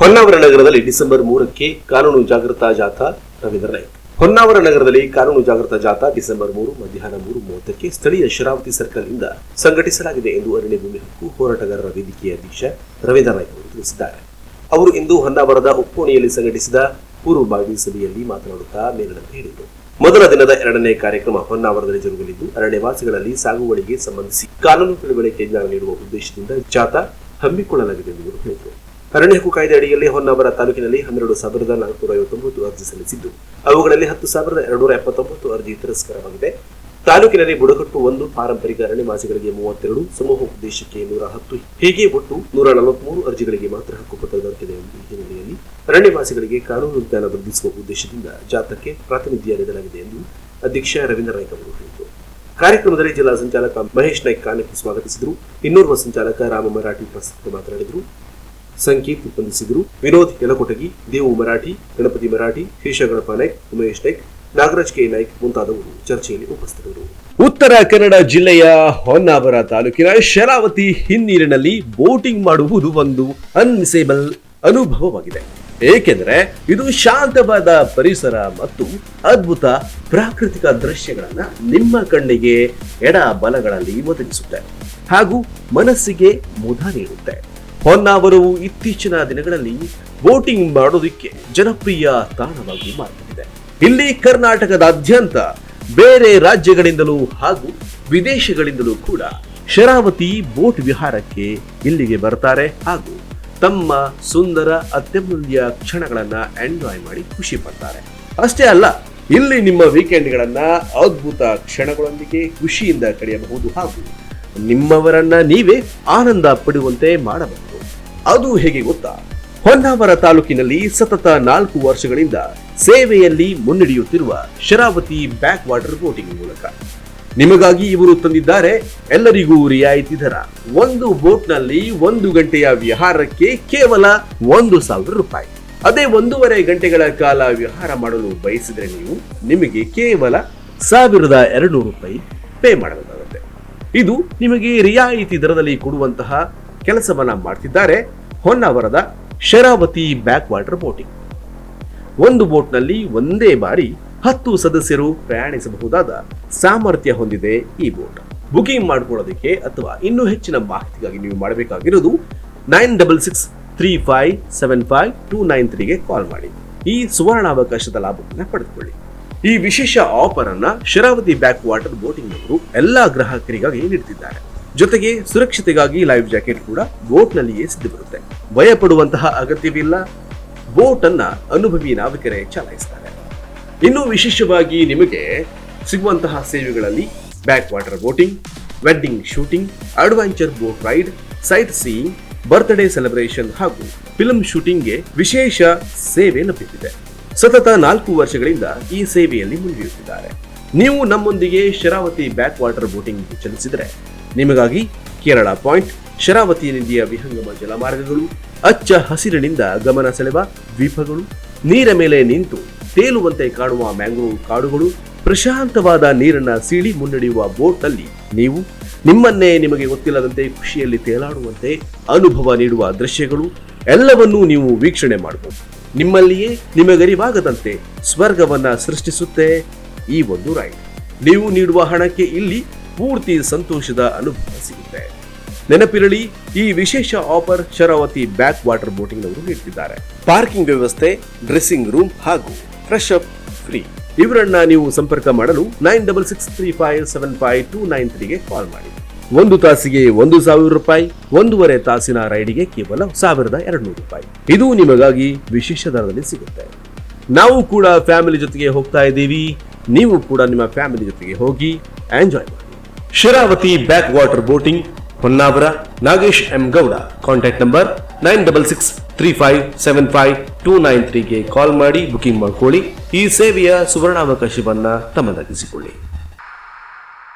ಹೊನ್ನಾವರ ನಗರದಲ್ಲಿ ಡಿಸೆಂಬರ್ ಮೂರಕ್ಕೆ ಕಾನೂನು ಜಾಗೃತಾ ಜಾಥಾ ರವೀಂದ್ರ ನಾಯ್ಕ್ ಹೊನ್ನಾವರ ನಗರದಲ್ಲಿ ಕಾನೂನು ಜಾಗೃತಾ ಜಾಥಾ ಡಿಸೆಂಬರ್ ಮೂರು, ಮಧ್ಯಾಹ್ನ ಮೂರು ಮೂವತ್ತಕ್ಕೆ ಸ್ಥಳೀಯ ಶರಾವತಿ ಸರ್ಕಲ್ ಇಂದ ಸಂಘಟಿಸಲಾಗಿದೆ ಎಂದು ಅರಣ್ಯ ಭೂಮಿ ಹಕ್ಕು ಹೋರಾಟಗಾರರ ವೇದಿಕೆಯ ಅಧ್ಯಕ್ಷ ರವೀಂದ್ರ ನಾಯ್ಕ್ ಅವರು ತಿಳಿಸಿದ್ದಾರೆ. ಅವರು ಇಂದು ಹೊನ್ನಾವರದ ಉಪ್ಪೋಣಿಯಲ್ಲಿ ಸಂಘಟಿಸಿದ ಪೂರ್ವಭಾವಿ ಸಭೆಯಲ್ಲಿ ಮಾತನಾಡುತ್ತಾ ಮೇಲಿನಂತೆ ಹೇಳಿದರು. ಮೊದಲ ದಿನದ ಎರಡನೇ ಕಾರ್ಯಕ್ರಮ ಹೊನ್ನಾವರದಲ್ಲಿ ಜರುಗಲಿದ್ದು, ಅರಣ್ಯವಾಸಿಗಳಲ್ಲಿ ಸಾಗುವಳಿಗೆ ಸಂಬಂಧಿಸಿ ಕಾನೂನು ತಿಳುವಳಿಕೆ ಜ್ಞಾನ ನೀಡುವ ಉದ್ದೇಶದಿಂದ ಜಾಥಾ ಹಮ್ಮಿಕೊಳ್ಳಲಾಗಿದೆ ಎಂದು ಹೇಳಿದರು. ಅರಣ್ಯ ಹಕ್ಕು ಕಾಯ್ದೆ ಅಡಿಯಲ್ಲಿ ಹೊನ್ನಾವರ ತಾಲೂಕಿನಲ್ಲಿ ಹನ್ನೆರಡು ಸಾವಿರದ ನಾಲ್ಕುನೂರ ಐವತ್ತೊಂಬತ್ತು ಅರ್ಜಿ ಸಲ್ಲಿಸಿದ್ದು. ಅವುಗಳಲ್ಲಿ ಹತ್ತು ಸಾವಿರದ ಎರಡುನೂರ ಎಪ್ಪತ್ತೊಂಬತ್ತು ಅರ್ಜಿ ತಿರಸ್ಕಾರವಾಗಿದೆ. ತಾಲೂಕಿನಲ್ಲಿ ಬುಡಕಟ್ಟು ಒಂದು, ಪಾರಂಪರಿಕ ಅರಣ್ಯವಾಸಿಗಳಿಗೆ ಮೂವತ್ತೆರಡು, ಸಮೂಹ ಉದ್ದೇಶಕ್ಕೆ ನೂರ ಹತ್ತು, ಹೀಗೆ ಒಟ್ಟು ನೂರ ನಲವತ್ಮೂರು ಅರ್ಜಿಗಳಿಗೆ ಮಾತ್ರ ಹಕ್ಕುಪತ್ರ ದೊರಕಿದೆ ಎಂಬ ಹಿನ್ನೆಲೆಯಲ್ಲಿ ಅರಣ್ಯವಾಸಿಗಳಿಗೆ ಕಾನೂನು ಜ್ಞಾನ ಬದಲಿಸುವ ಉದ್ದೇಶದಿಂದ ಜಾಥಾಕ್ಕೆ ಪ್ರಾತಿನಿಧ್ಯ ನೀಡಲಾಗಿದೆ ಎಂದು ಅಧ್ಯಕ್ಷ ರವೀಂದ್ರ ನಾಯ್ಕ ಅವರು ಹೇಳಿದರು. ಕಾರ್ಯಕ್ರಮದಲ್ಲಿ ಜಿಲ್ಲಾ ಸಂಚಾಲಕ ಮಹೇಶ್ ನಾಯ್ಕ ಕಾನಕ್ಕೆ ಸ್ವಾಗತಿಸಿದರು. ಇನ್ನೋರ್ವ ಸಂಚಾಲಕ ರಾಮ ಮರಾಠಿ ಪ್ರಸ್ತುತ ಮಾತನಾಡಿದರು ಸಂಕೀತ್ ಉಪಂದಿಸಿದರು ವಿನೋದ್ ಯಲಕೋಟಗಿ ದೇವು ಮರಾಠಿ, ಗಣಪತಿ ಮರಾಠಿ ಶೇಷ ಗಣಪ ನಾಯ್ಕ್, ಉಮೇಶ್ ನಾಯ್ಕ್, ನಾಗರಾಜ್ ಕೆ ನಾಯ್ಕ್ ಮುಂತಾದವರು ಚರ್ಚೆಯಲ್ಲಿ ಉಪಸ್ಥಿತರು ಉತ್ತರ ಕನ್ನಡ ಜಿಲ್ಲೆಯ ಹೊನ್ನಾವರ ತಾಲೂಕಿನ ಶರಾವತಿ ಹಿನ್ನೀರಿನಲ್ಲಿ ಬೋಟಿಂಗ್ ಮಾಡುವುದು ಒಂದು ಅನ್ಮಿಸೇಬಲ್ ಅನುಭವವಾಗಿದೆ. ಏಕೆಂದರೆ ಇದು ಶಾಂತವಾದ ಪರಿಸರ ಮತ್ತು ಅದ್ಭುತ ಪ್ರಾಕೃತಿಕ ದೃಶ್ಯಗಳನ್ನು ನಿಮ್ಮ ಕಣ್ಣಿಗೆ ಎಡ ಬಲಗಳಲ್ಲಿ ಒದಗಿಸುತ್ತೆ ಹಾಗೂ ಮನಸ್ಸಿಗೆ ಮುದ ನೀಡುತ್ತೆ. ಹೊನ್ನಾವರವು ಇತ್ತೀಚಿನ ದಿನಗಳಲ್ಲಿ ಬೋಟಿಂಗ್ ಮಾಡೋದಕ್ಕೆ ಜನಪ್ರಿಯ ತಾಣವಾಗಿ ಮಾರ್ಪಟ್ಟಿದೆ. ಇಲ್ಲಿ ಕರ್ನಾಟಕದಾದ್ಯಂತ ಬೇರೆ ರಾಜ್ಯಗಳಿಂದಲೂ ಹಾಗೂ ವಿದೇಶಗಳಿಂದಲೂ ಕೂಡ ಶರಾವತಿ ಬೋಟ್ ವಿಹಾರಕ್ಕೆ ಇಲ್ಲಿಗೆ ಬರ್ತಾರೆ ಹಾಗೂ ತಮ್ಮ ಸುಂದರ ಅತ್ಯಮೂಲ್ಯ ಕ್ಷಣಗಳನ್ನ ಎಂಜಾಯ್ ಮಾಡಿ ಖುಷಿ ಪಡ್ತಾರೆ. ಅಷ್ಟೇ ಅಲ್ಲ, ಇಲ್ಲಿ ನಿಮ್ಮ ವೀಕೆಂಡ್ಗಳನ್ನ ಅದ್ಭುತ ಕ್ಷಣಗಳೊಂದಿಗೆ ಖುಷಿಯಿಂದ ಕಳೆಯಬಹುದು ಹಾಗೂ ನಿಮ್ಮವರನ್ನ ನೀವೇ ಆನಂದ ಪಡುವಂತೆ ಮಾಡಬಹುದು. ಅದು ಹೇಗೆ ಗೊತ್ತಾ? ಹೊನ್ನಾವರ ತಾಲೂಕಿನಲ್ಲಿ ಸತತ ನಾಲ್ಕು ವರ್ಷಗಳಿಂದ ಸೇವೆಯಲ್ಲಿ ಮುನ್ನಡೆಯುತ್ತಿರುವ ಶರಾವತಿ ಬ್ಯಾಕ್ ವಾಟರ್ ಬೋಟಿಂಗ್ ಮೂಲಕ. ನಿಮಗಾಗಿ ಇವರು ತಂದಿದ್ದಾರೆ ಎಲ್ಲರಿಗೂ ರಿಯಾಯಿತಿ ದರ. ಒಂದು ಬೋಟ್ನಲ್ಲಿ ಒಂದು ಗಂಟೆಯ ವಿಹಾರಕ್ಕೆ ಕೇವಲ ಒಂದು ಸಾವಿರ ರೂಪಾಯಿ. ಅದೇ ಒಂದೂವರೆ ಗಂಟೆಗಳ ಕಾಲ ವಿಹಾರ ಮಾಡಲು ಬಯಸಿದರೆ ನೀವು ನಿಮಗೆ ಕೇವಲ ಸಾವಿರದ ಎರಡು ರೂಪಾಯಿ ಪೇ ಮಾಡಬೇಕಾಗುತ್ತೆ. ಇದು ನಿಮಗೆ ರಿಯಾಯಿತಿ ದರದಲ್ಲಿ ಕೊಡುವಂತಹ ಕೆಲಸವನ್ನ ಮಾಡ್ತಿದ್ದಾರೆ. ಹೊನ್ನಾವರದ ಶರಾವತಿ ಬ್ಯಾಕ್ ವಾಟರ್ ಬೋಟಿಂಗ್. ಒಂದು ಬೋಟ್ನಲ್ಲಿ ಒಂದೇ ಬಾರಿ ಹತ್ತು ಸದಸ್ಯರು ಪ್ರಯಾಣಿಸಬಹುದಾದ ಸಾಮರ್ಥ್ಯ ಹೊಂದಿದೆ ಈ ಬೋಟ್. ಬುಕಿಂಗ್ ಮಾಡ್ಕೊಳ್ಳೋದಕ್ಕೆ ಅಥವಾ ಇನ್ನೂ ಹೆಚ್ಚಿನ ಮಾಹಿತಿಗಾಗಿ ನೀವು ಮಾಡಬೇಕಾಗಿರೋದು nine double six three five seven five two nine ತ್ರೀಗೆ call ಮಾಡಿ. ಈ ಸುವರ್ಣಾವಕಾಶದ ಲಾಭವನ್ನು ಪಡೆದುಕೊಳ್ಳಿ. ಈ ವಿಶೇಷ ಆಫರ್ ಅನ್ನ ಶರಾವತಿ ಬ್ಯಾಕ್ ವಾಟರ್ ಬೋಟಿಂಗ್ ನವರು ಎಲ್ಲಾ ಗ್ರಾಹಕರಿಗಾಗಿ ನೀಡುತ್ತಿದ್ದಾರೆ. ಜೊತೆಗೆ ಸುರಕ್ಷತೆಗಾಗಿ ಲೈಫ್ ಜಾಕೆಟ್ ಕೂಡ ಬೋಟ್ ನಲ್ಲಿಯೇ ಸಿದ್ಧ ಬರುತ್ತೆ ಭಯ ಪಡುವಂತಹ ಅಗತ್ಯವಿಲ್ಲ. ಬೋಟ್ ಅನ್ನ ಅನುಭವಿ ನಾವಿಕರೇ ಚಲಾಯಿಸ್ತಾರೆ. ಇನ್ನು ವಿಶೇಷವಾಗಿ ನಿಮಗೆ ಸಿಗುವಂತಹ ಸೇವೆಗಳಲ್ಲಿ back water boating, wedding shooting, adventure boat ride sightseeing birthday celebration ಹಾಗೂ ಫಿಲ್ಮ್ ಶೂಟಿಂಗ್ಗೆ ವಿಶೇಷ ಸೇವೆ ಲಭ್ಯವಿದೆ. ಸತತ ನಾಲ್ಕು ವರ್ಷಗಳಿಂದ ಈ ಸೇವೆಯಲ್ಲಿ ಮುಂದುವರಿಯುತ್ತಿದ್ದಾರೆ ನೀವು ನಮ್ಮೊಂದಿಗೆ ಶರಾವತಿ ಬ್ಯಾಕ್ ವಾಟರ್ ಬೋಟಿಂಗ್ ಚಲಿಸಿದರೆ ನಿಮಗಾಗಿ ಕೇರಳ ಪಾಯಿಂಟ್ ಶರಾವತಿ ನದಿಯ ವಿಹಂಗಮ ಜಲಮಾರ್ಗಗಳು, ಅಚ್ಚ ಹಸಿರಿನಿಂದ ಗಮನ ಸೆಳೆವ ದ್ವೀಪಗಳು, ನೀರ ಮೇಲೆ ನಿಂತು ತೇಲುವಂತೆ ಕಾಣುವ ಮ್ಯಾಂಗ್ರೋವ್ ಕಾಡುಗಳು, ಪ್ರಶಾಂತವಾದ ನೀರನ್ನ ಸೀಳಿ ಮುನ್ನಡೆಯುವ ಬೋಟ್ನಲ್ಲಿ ನೀವು ನಿಮ್ಮನ್ನೇ ನಿಮಗೆ ಗೊತ್ತಿಲ್ಲದಂತೆ ಖುಷಿಯಲ್ಲಿ ತೇಲಾಡುವಂತೆ ಅನುಭವ ನೀಡುವ ದೃಶ್ಯಗಳು, ಎಲ್ಲವನ್ನೂ ನೀವು ವೀಕ್ಷಣೆ ಮಾಡಬಹುದು. ನಿಮ್ಮಲ್ಲಿಯೇ ನಿಮಗರಿವಾಗದಂತೆ ಸ್ವರ್ಗವನ್ನ ಸೃಷ್ಟಿಸುತ್ತೆ ಈ ಒಂದು ರೈಡ್ ನೀವು ನೀಡುವ ಹಣಕ್ಕೆ ಇಲ್ಲಿ ಪೂರ್ತಿ ಸಂತೋಷದ ಅನುಭವ ಸಿಗುತ್ತೆ. ನೆನಪಿರಲಿ, ಈ ವಿಶೇಷ offer Sharavati back water boating ನವರು ನೀಡುತ್ತಿದ್ದಾರೆ ಪಾರ್ಕಿಂಗ್ ವ್ಯವಸ್ಥೆ, ಡ್ರೆಸ್ಸಿಂಗ್ ರೂಮ್ ಹಾಗೂ ಫ್ರೆಶ್ ಅಪ್ ಫ್ರೀ. ಇವರನ್ನ ನೀವು ಸಂಪರ್ಕ ಮಾಡಲು nine double six three five seven five two nine ತ್ರೀಗೆ call ಮಾಡಿ. ಒಂದು ತಾಸಿಗೆ ಒಂದು ಸಾವಿರ ರೂಪಾಯಿ, ಒಂದೂವರೆ ತಾಸಿನ ರೈಡಿಗೆ ಕೇವಲ ಸಾವಿರದ ಎರಡು ನೂರು ರೂಪಾಯಿ. ಇದು ನಿಮಗಾಗಿ ವಿಶೇಷ ದರದಲ್ಲಿ ಸಿಗುತ್ತೆ. ನಾವು ಕೂಡ ಫ್ಯಾಮಿಲಿ ಜೊತೆಗೆ ಹೋಗ್ತಾ ಇದ್ದೀವಿ. ನೀವು ಕೂಡ ನಿಮ್ಮ ಫ್ಯಾಮಿಲಿ ಜೊತೆಗೆ ಹೋಗಿ ಎಂಜಾಯ್ ಮಾಡಿ. Sharavati back water boating, Honnavar, Nagesh M Gowda. Contact number nine double six three five seven five two nine ತ್ರೀಗೆ call ಮಾಡಿ ಬುಕಿಂಗ್ ಮಾಡಿಕೊಳ್ಳಿ. ಈ ಸೇವೆಯ ಸುವರ್ಣಾವಕಾಶವನ್ನು ತಮ್ಮದಾಗಿಸಿಕೊಳ್ಳಿ.